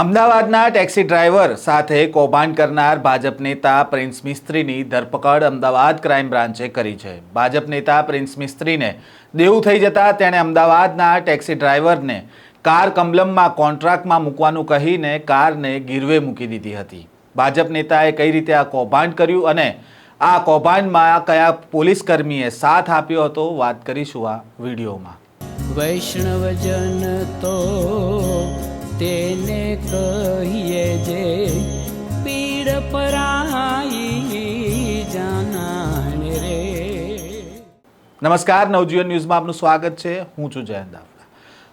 અમદાવાદના taxi driver સાથે કૌભાંડ કરનાર ભાજપ નેતા પ્રિન્સ મિસ્ત્રીની ધરપકડ અમદાવાદ ક્રાઇમ બ્રાન્ચે કરી છે. ભાજપ નેતા પ્રિન્સ મિસ્ત્રીને દેવું થઈ જતા તેણે અમદાવાદના ટેક્સી ડ્રાઈવરને કાર કમલમમાં કોન્ટ્રાક્ટમાં મૂકવાનું કહીને કારને ગીરવે મૂકી દીધી હતી. ભાજપ નેતાએ કઈ રીતે આ કૌભાંડ કર્યું અને આ કૌભાંડમાં કયા પોલીસ કર્મીએ સાથ આપ્યો હતો, વાત કરીશું આ વિડીયોમાં. વૈષ્ણવજન કહીએ જે પીડ પરાઈ જાનાને રે. નમસ્કાર, નવજીવન ન્યૂઝમાં આપનું સ્વાગત છે. હું છું જયંત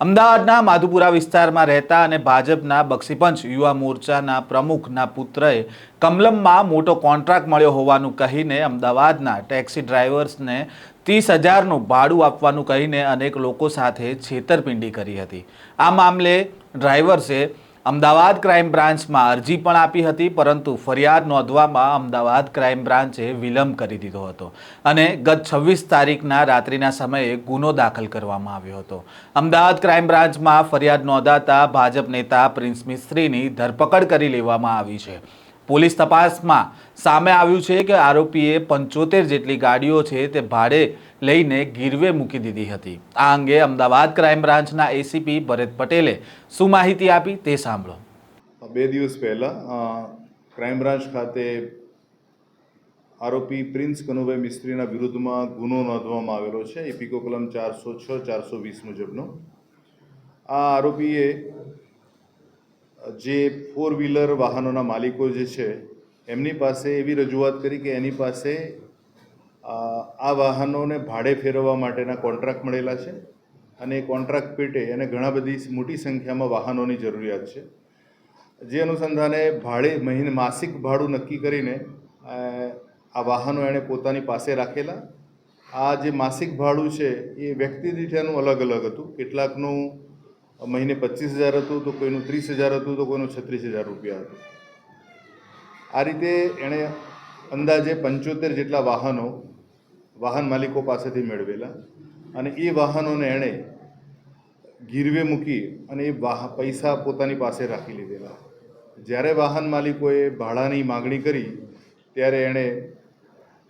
અમદાવાદના માધુપુરા વિસ્તારમાં રહેતા અને ભાજપના બક્ષીપંચ યુવા મોરચાના પ્રમુખના પુત્રએ કમલમમાં મોટો કોન્ટ્રાક્ટ મળ્યો હોવાનું કહીને અમદાવાદના ટેક્સી ડ્રાઈવર્સને ત્રીસ હજારનું ભાડું આપવાનું કહીને અનેક લોકો સાથે છેતરપિંડી કરી હતી. આ મામલે ડ્રાઈવર્સે અમદાવાદ ક્રાઇમ બ્રાન્ચમાં અરજી પણ આપી હતી, પરંતુ ફરિયાદ નોંધવામાં અમદાવાદ ક્રાઇમ બ્રાન્ચે વિલંબ કરી દીધો હતો અને ગત છવ્વીસ તારીખના રાત્રિના સમયે ગુનો દાખલ કરવામાં આવ્યો હતો. અમદાવાદ ક્રાઇમ બ્રાન્ચમાં ફરિયાદ નોંધાતા ભાજપ નેતા પ્રિન્સ મિસ્ત્રીની ધરપકડ કરી લેવામાં આવી છે. પોલીસ તપાસમાં સામે આવ્યું છે કે આરોપીએ પંચોતેર જેટલી ગાડીઓ છે તે ભાડે લઈને ગીરવે મૂકી દીધી હતી. આ અંગે અમદાવાદ ક્રાઇમ બ્રાન્ચના એસીપી ભરત પટેલે શું માહિતી આપી તે સાંભળો. બે દિવસ પહેલાં ક્રાઇમ બ્રાન્ચ ખાતે આરોપી પ્રિન્સ કનુભાઈ મિસ્ત્રીના વિરુદ્ધમાં ગુનો નોંધવામાં આવેલો છે. એપીકો કલમ ચારસો છ, ચારસો વીસ મુજબનો. આ આરોપીએ જે ફોર વ્હીલર વાહનોના માલિકો જે છે, એમની પાસે એવી રજૂઆત કરી કે એની પાસે આ વાહનોને ભાડે ફેરવવા માટેના કોન્ટ્રાક્ટ મળેલા છે અને એ કોન્ટ્રાક્ટ પેટે એને ઘણા બધી મોટી સંખ્યામાં વાહનોની જરૂરિયાત છે. જે અનુસંધાને ભાડે મહિને, માસિક ભાડું નક્કી કરીને આ વાહનો એણે પોતાની પાસે રાખેલા. આ જે માસિક ભાડું છે એ વ્યક્તિ દીઠ એનું અલગ અલગ હતું. કેટલાકનું મહિને પચીસ હજાર હતું, તો કોઈનું ત્રીસ હજાર હતું, તો કોઈનું છત્રીસ હજાર રૂપિયા હતું. આ રીતે એણે અંદાજે પંચોતેર જેટલા વાહનો વાહન માલિકો પાસેથી મેળવેલા અને એ વાહનોને એણે ગીરવે મૂકી અને એ વાહ, પૈસા પોતાની પાસે રાખી લીધેલા. જ્યારે વાહન માલિકોએ ભાડાની માગણી કરી, ત્યારે એણે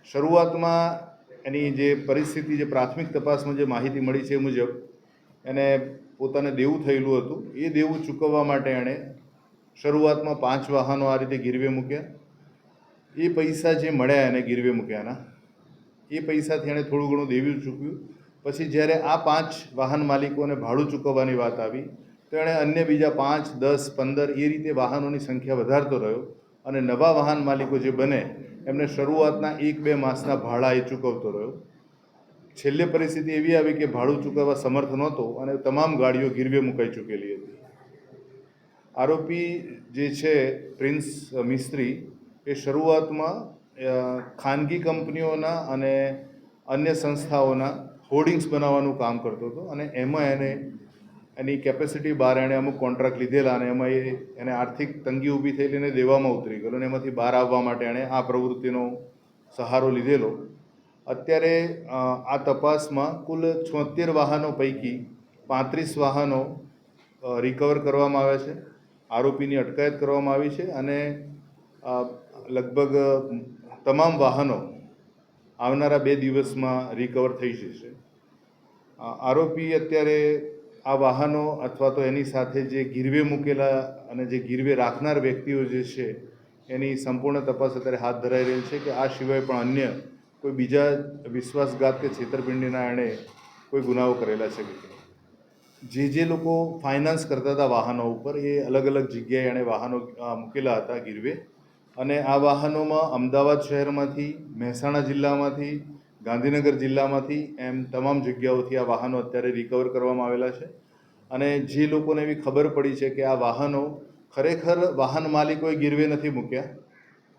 શરૂઆતમાં એની જે પરિસ્થિતિ, જે પ્રાથમિક તપાસમાં જે માહિતી મળી છે એ મુજબ એને પોતાને દેવું થયેલું હતું. એ દેવું ચૂકવવા માટે એણે શરૂઆતમાં પાંચ વાહનો આ રીતે ગીરવે મૂક્યા. એ પૈસા જે મળ્યા એને ગીરવે મૂક્યાના, એ પૈસાથી એણે થોડું ઘણું દેવું ચૂક્યું. પછી જ્યારે આ પાંચ વાહન માલિકોને ભાડું ચૂકવવાની વાત આવી, તો એણે અન્ય બીજા પાંચ, દસ, પંદર એ રીતે વાહનોની સંખ્યા વધારતો રહ્યો અને નવા વાહન માલિકો જે બને, એમને શરૂઆતના એક બે માસના ભાડા એ ચૂકવતો રહ્યો. છેલ્લે પરિસ્થિતિ એવી આવી કે ભાડું ચૂકવવા સમર્થ નહોતો અને તમામ ગાડીઓ ગીરવે મુકાઈ ચૂકેલી હતી. આરોપી જે છે, પ્રિન્સ મિસ્ત્રી, એ શરૂઆતમાં ખાનગી કંપનીઓના અને અન્ય સંસ્થાઓના હોર્ડિંગ્સ બનાવવાનું કામ કરતો હતો અને એમાં એને એની કેપેસિટી બહાર એણે અમુક કોન્ટ્રાક્ટ લીધેલા અને એમાં એ એને આર્થિક તંગી ઊભી થયેલી એને દેવામાં ઉતરી ગયેલો અને એમાંથી બહાર આવવા માટે એણે આ પ્રવૃત્તિનો સહારો લીધેલો. અત્યારે આ તપાસમાં કુલ છોતેર વાહનો પૈકી પાંત્રીસ વાહનો રિકવર કરવામાં આવ્યા છે. આરોપીની અટકાયત કરવામાં આવી છે અને લગભગ તમામ વાહનો આવનારા બે દિવસમાં રિકવર થઈ જશે. આરોપી અત્યારે આ વાહનો અથવા તો એની સાથે જે ગીરવે મૂકેલા અને જે ગીરવે રાખનાર વ્યક્તિઓ જે છે, એની સંપૂર્ણ તપાસ અત્યારે હાથ ધરાઈ રહેલ છે કે આ સિવાય પણ અન્ય કોઈ બીજા વિશ્વાસઘાત કે છેતરપિંડીના એણે કોઈ ગુનાઓ કરેલા છે જે જે લોકો ફાઇનાન્સ કરતા હતા વાહનો ઉપર, એ અલગ અલગ જગ્યાએ એણે વાહનો મૂકેલા હતા ગીરવે. અને આ વાહનોમાં અમદાવાદ શહેરમાંથી, મહેસાણા જિલ્લામાંથી, ગાંધીનગર જિલ્લામાંથી એમ તમામ જગ્યાઓથી આ વાહનો અત્યારે રિકવર કરવામાં આવેલા છે. અને જે લોકોને એવી ખબર પડી છે કે આ વાહનો ખરેખર વાહન માલિકોએ ગીરવે નથી મૂક્યા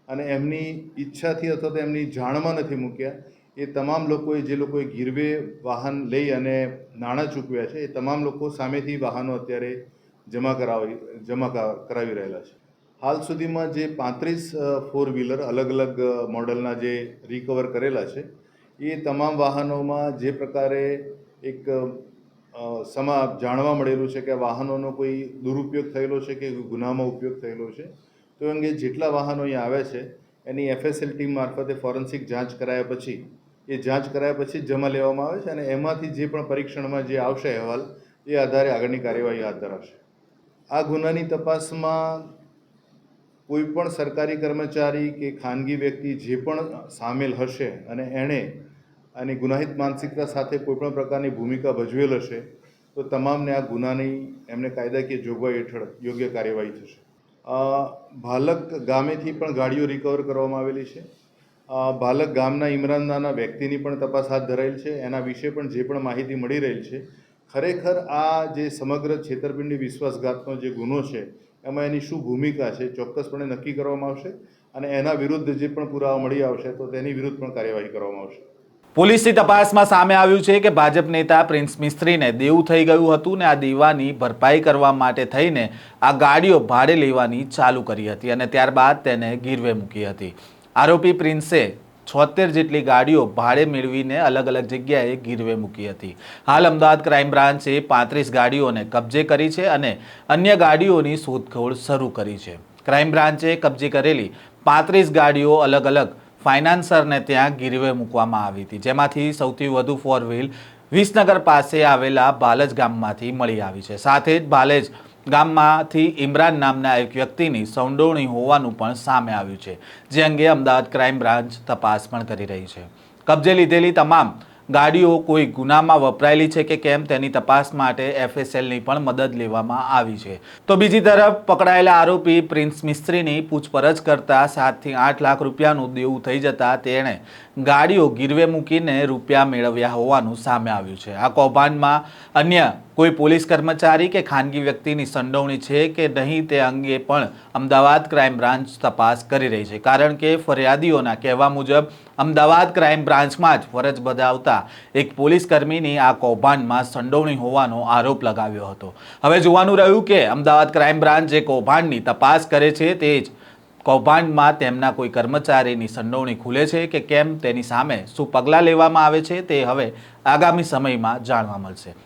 અને એમની ઈચ્છાથી અથવા તો એમની જાણમાં નથી મૂક્યા, એ તમામ લોકોએ જે લોકોએ ગીરવે વાહન લઈ અને નાણાં ચૂકવ્યા છે, એ તમામ લોકો સામેથી વાહનો અત્યારે જમા કરાવી, જમા કરા- કરાવી રહેલા છે. હાલ સુધીમાં જે પાંત્રીસ ફોર વ્હીલર અલગ અલગ મોડલના જે રિકવર કરેલા છે, એ તમામ વાહનોમાં જે પ્રકારે એક સમા જાણવા મળેલું છે કે વાહનોનો કોઈ દુરુપયોગ થયેલો છે કે ગુનામાં ઉપયોગ થયેલો છે તો અંગે જેટલા વાહનો અહીંયા આવે છે, એની એફએસએલ ટીમ મારફતે ફોરેન્સિક જાંચ કરાયા પછી, એ જાંચ કરાયા પછી જમા લેવામાં આવે છે અને એમાંથી જે પણ પરીક્ષણમાં જે આવશે અહેવાલ, એ આધારે આગળની કાર્યવાહી હાથ ધરાશે. આ ગુનાની તપાસમાં કોઈ પણ સરકારી કર્મચારી કે ખાનગી વ્યક્તિ જે પણ સામેલ હશે અને એણે આની ગુનાહિત માનસિકતા સાથે કોઈ પણ પ્રકારની ભૂમિકા ભજવેલ હશે, તો તમામને આ ગુનાની એમને કાયદાકીય જોગવાઈ હેઠળ યોગ્ય કાર્યવાહી થશે. ભાલક ગામેથી પણ ગાડીઓ રિકવર કરવામાં આવેલી છે. ભાલક ગામના ઇમરાન નાના વ્યક્તિની પણ તપાસ હાથ ધરાયેલ છે. એના વિશે પણ જે પણ માહિતી મળી રહેલ છે, ખરેખર આ જે સમગ્ર છેતરપિંડી વિશ્વાસઘાતનો જે ગુનો છે, એમાં એની શું ભૂમિકા છે, ચોક્કસપણે નક્કી કરવામાં આવશે અને એના વિરુદ્ધ જે પણ પુરાવા મળી આવશે, તો તેની વિરુદ્ધ પણ કાર્યવાહી કરવામાં આવશે. પોલીસની તપાસમાં સામે આવ્યું છે કે ભાજપ નેતા પ્રિન્સ મિસ્ત્રીને દેવું થઈ ગયું હતું ને આ દેવાની ભરપાઈ કરવા માટે થઈને આ ગાડીઓ ભાડે લેવાની ચાલુ કરી હતી અને ત્યારબાદ તેને ગીરવે મૂકી હતી. આરોપી પ્રિન્સે છોતેર જેટલી ગાડીઓ ભાડે મેળવીને અલગ અલગ જગ્યાએ ગીરવે મૂકી હતી. હાલ અમદાવાદ ક્રાઇમ બ્રાન્ચે પાંત્રીસ ગાડીઓને કબજે કરી છે અને અન્ય ગાડીઓની શોધખોળ શરૂ કરી છે. ક્રાઇમ બ્રાન્ચે કબજે કરેલી પાંત્રીસ ગાડીઓ અલગ અલગ ફાઇનાન્સરને ત્યાં ગીરવે મૂકવામાં આવી હતી. જેમાંથી સૌથી વધુ ફોર વ્હીલ વિસનગર પાસે આવેલા બાલજ ગામમાંથી મળી આવી છે. સાથે જ બાલેજ ગામમાંથી ઇમરાન નામના એક વ્યક્તિની સંડોવણી હોવાનું પણ સામે આવ્યું છે, જે અંગે અમદાવાદ ક્રાઇમ બ્રાન્ચ તપાસ પણ કરી રહી છે. કબજે લીધેલી તમામ ગાડીઓ કોઈ ગુનામાં વપરાયેલી છે કે કેમ તેની તપાસ માટે એફએસએલની પણ મદદ લેવામાં આવી છે. તો બીજી તરફ પકડાયેલા આરોપી પ્રિન્સ મિસ્ત્રીની પૂછપરછ કરતા સાતથી આઠ લાખ રૂપિયાનું દેવું થઈ જતા તેણે ગાડીઓ ગીરવે મૂકીને રૂપિયા મેળવ્યા હોવાનું સામે આવ્યું છે. આ કૌભાંડમાં અન્ય કોઈ પોલીસ કર્મચારી કે ખાનગી વ્યક્તિની સંડોવણી છે કે નહીં તે અંગે પણ અમદાવાદ ક્રાઇમ બ્રાન્ચ તપાસ કરી રહી છે. કારણ કે ફરિયાદીઓના કહેવા મુજબ, અમદાવાદ ક્રાઇમ બ્રાન્ચમાં જ ફરજ બજાવતા એક પોલીસ કર્મીની આ કૌભાંડમાં સંડોવણી હોવાનો આરોપ લગાવ્યો હતો. હવે જોવાનું રહ્યું કે અમદાવાદ ક્રાઇમ બ્રાન્ચ જે કૌભાંડની તપાસ કરે છે તે જ કૌભાંડમાં તેમના કોઈ કર્મચારીની સંડોવણી ખુલે છે કે કેમ તેની સામે શું પગલાં લેવામાં આવે છે તે હવે આગામી સમયમાં જાણવા મળશે.